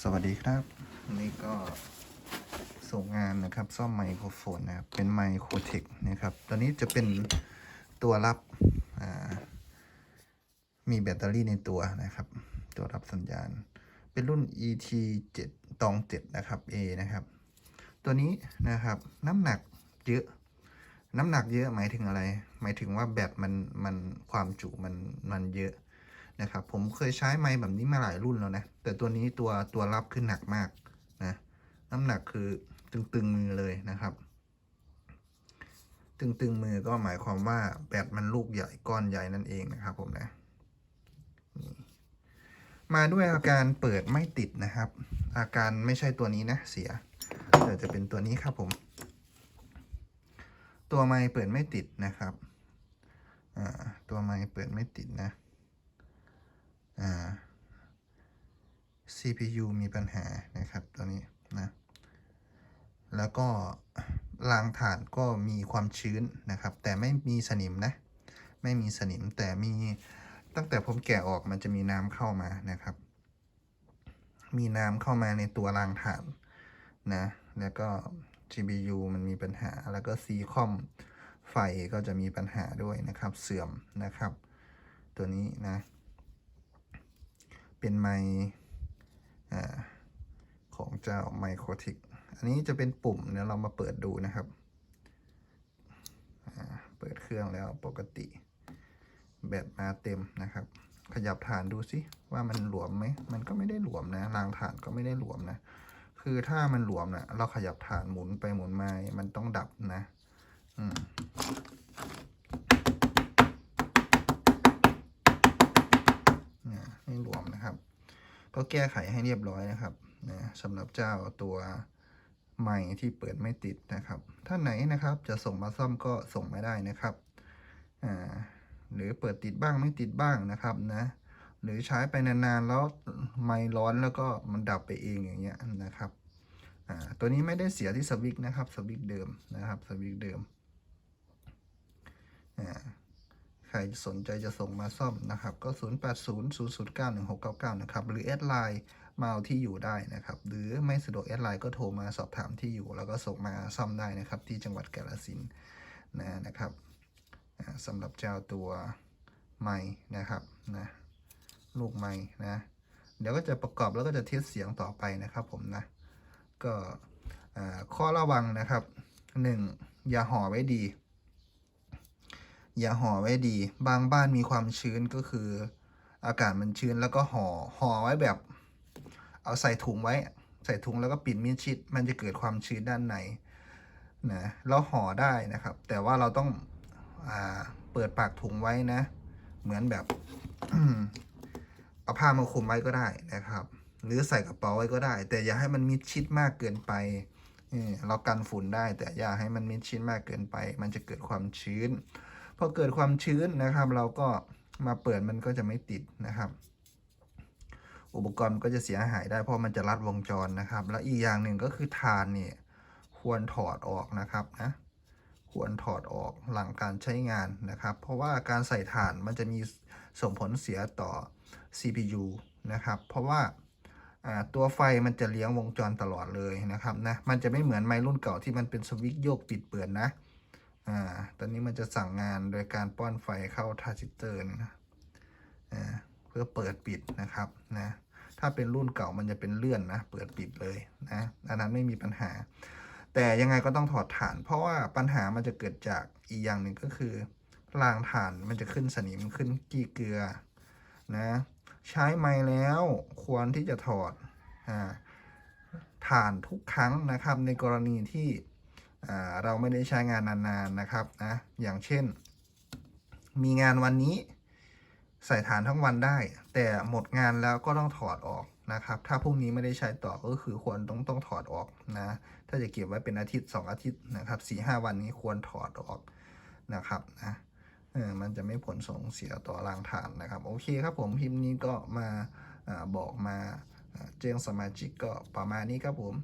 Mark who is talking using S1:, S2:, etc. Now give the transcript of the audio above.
S1: สวัสดีครับนนี้ก็ส่งงานนะครับ ซ่อมไมโครโฟนนะครับ เป็นไมโครเทคนะครับตอนนี้จะเป็นตัวรับมีแบตเตอรี่ในตัวนะครับ ตัวรับสัญญาณ เป็นรุ่น ET 7ตอง7นะครับ A นะครับ ตัวนี้นะครับน้ำหนักเยอะ น้ำหนักเยอะหมายถึงอะไร หมายถึงว่าแบตมันมันความจุมันมันเยอะ นะครับผมเคยใช้ไมค์แบบนี้มาหลายรุ่นแล้วนะแต่ตัวนี้ตัวตัวรับขึ้นหนักมากนะน้ำหนักคือตึงๆมือเลยนะครับ ตึงๆมือก็หมายความว่าแบตมันลูกใหญ่ก้อนใหญ่นั่นเองนะครับ ผมนะมาด้วยอาการเปิดไม่ติดนะครับ อาการไม่ใช่ตัวนี้นะเสียแต่จะเป็นตัวนี้ครับผม ตัวไมค์เปิดไม่ติดนะครับตัวไมค์เปิดไม่ติดนะ CPU มีปัญหานะครับตัวนี้นะแล้วก็รางฐานก็มีความชื้นนะครับ แต่ไม่มีสนิมนะ ไม่มีสนิมแต่มีตั้งแต่ผมแกะออกมันจะมีน้ำเข้ามานะครับ มีน้ำเข้ามาในตัวรางฐานนะ แล้วก็ GPU มันมีปัญหา แล้วก็ CCOM ไฟก็จะมีปัญหาด้วยนะครับ เสื่อมนะครับ ตัวนี้นะ เป็นไมอของเจ้าไมโครทิกอันนี้จะเป็นปุ่มเดี๋ยวเรามาเปิดดูนะครับ เปิดเครื่องแล้วปกติ แบตมาเต็มนะครับ ขยับฐานดูสิว่ามันหลวมไหม มันก็ไม่ได้หลวมนะรางฐานก็ไม่ได้หลวมนะ คือถ้ามันหลวมนะเราขยับฐานหมุนไปหมุนมา มันต้องดับนะ อืมนี่ยไม่หลวม ก็แก้ไขให้เรียบร้อยนะครับนะสำหรับเจ้าตัวใหม่ที่เปิดไม่ติดนะครับ ถ้าไหนนะครับจะส่งมาซ่อมก็ส่งไม่ได้นะครับอ่าหรือเปิดติดบ้างไม่ติดบ้างนะครับนะหรือใช้ไปนานๆแล้วไม่ร้อนแล้วก็มันดับไปเองอย่างเงี้ยนะครับอ่าตัวนี้ไม่ได้เสียที่สวิกนะครับสวิกเดิมนะครับสวิกเดิมอ่า ใครสนใจจะส่งมาซ่อมนะครับ ก็ 0800091699 นะครับ หรือแอดไลน์มาเอาที่อยู่ได้นะครับ หรือไม่สะดวกแอดไลน์ก็โทรมาสอบถามที่อยู่ แล้วก็ส่งมาซ่อมได้นะครับ ที่จังหวัดกาฬสินธุ์นะนะครับสำหรับเจ้าตัวไม้นะครับนะลูกไม้นะเดี๋ยวก็จะประกอบแล้วก็จะเทสเสียงต่อไปนะครับผมนะ ก็ข้อระวังนะครับ 1. อย่าห่อไว้ดี อย่าห่อไว้ดี บางบ้านมีความชื้นก็คือ อากาศมันชื้นแล้วก็ห่อห่อไว้แบบ เอาใส่ถุงไว้ ใส่ถุงแล้วก็ปิดมิดชิด มันจะเกิดความชื้นด้านในนะเราห่อได้นะครับ แต่ว่าเราต้องอ่าเปิดปากถุงไว้นะ เหมือนแบบเอาผ้ามาคลุมไว้ก็ได้นะครับ หรือใส่กระเป๋าไว้ก็ได้ แต่อย่าให้มันมิดชิดมากเกินไปเออเรากันฝุ่นได้ แต่อย่าให้มันมิดชิดมากเกินไป มันจะเกิดความชื้น พอเกิดความชื้นนะครับ เราก็มาเปิดมันก็จะไม่ติดนะครับ อุปกรณ์ก็จะเสียหายได้เพราะมันจะรัดวงจรนะครับ แล้วอีกอย่างหนึ่งก็คือทานเนี่ยควรถอดออกนะครับนะควรถอดออกหลังการใช้งานนะครับ เพราะว่าการใส่ถ่านมันจะมีส่งผลเสียต่อ CPU นะครับ เพราะว่าตัวไฟมันจะเลี้ยงวงจรตลอดเลยนะครับนะ มันจะไม่เหมือนไมค์รุ่นเก่าที่มันเป็นสวิตช์โยกปิดเปิดนะ อ่า ตอนนี้มันจะสั่งงานโดยการป้อนไฟเข้าทรานซิเตอร์นะอ่าเพื่อเปิดปิดนะครับนะ ถ้าเป็นรุ่นเก่ามันจะเป็นเลื่อนนะ เปิดปิดเลยนะ อันนั้นไม่มีปัญหา แต่ยังไงก็ต้องถอดฐาน เพราะว่าปัญหามันจะเกิดจากอีกอย่างหนึ่งก็คือรางฐานมันจะขึ้นสนิมขึ้นกี้เกลือนะ ใช้ไม้แล้วควรที่จะถอดอ่าฐานทุกครั้งนะครับในกรณีที่ เราไม่ได้ใช้งานนานๆนะครับนะอย่างเช่น มีงานวันนี้ใส่ฐานทั้งวันได้ แต่หมดงานแล้วก็ต้องถอดออกนะครับ ถ้าพรุ่งนี้ไม่ได้ใช้ต่อก็คือควรต้องต้องถอดออกนะถ้าจะเก็บไว้เป็นอาทิตย์ 2 อาทิตย์นะครับสี่ห้าวันนี้ควรถอดออกนะครับนะเออมันจะไม่ผลส่งเสียต่อรางฐานนะครับ โอเคครับผมพิมพ์นี้ก็มาอบอกมาอ่าแจ้งสมาชิกก็ประมาณนี้ครับผม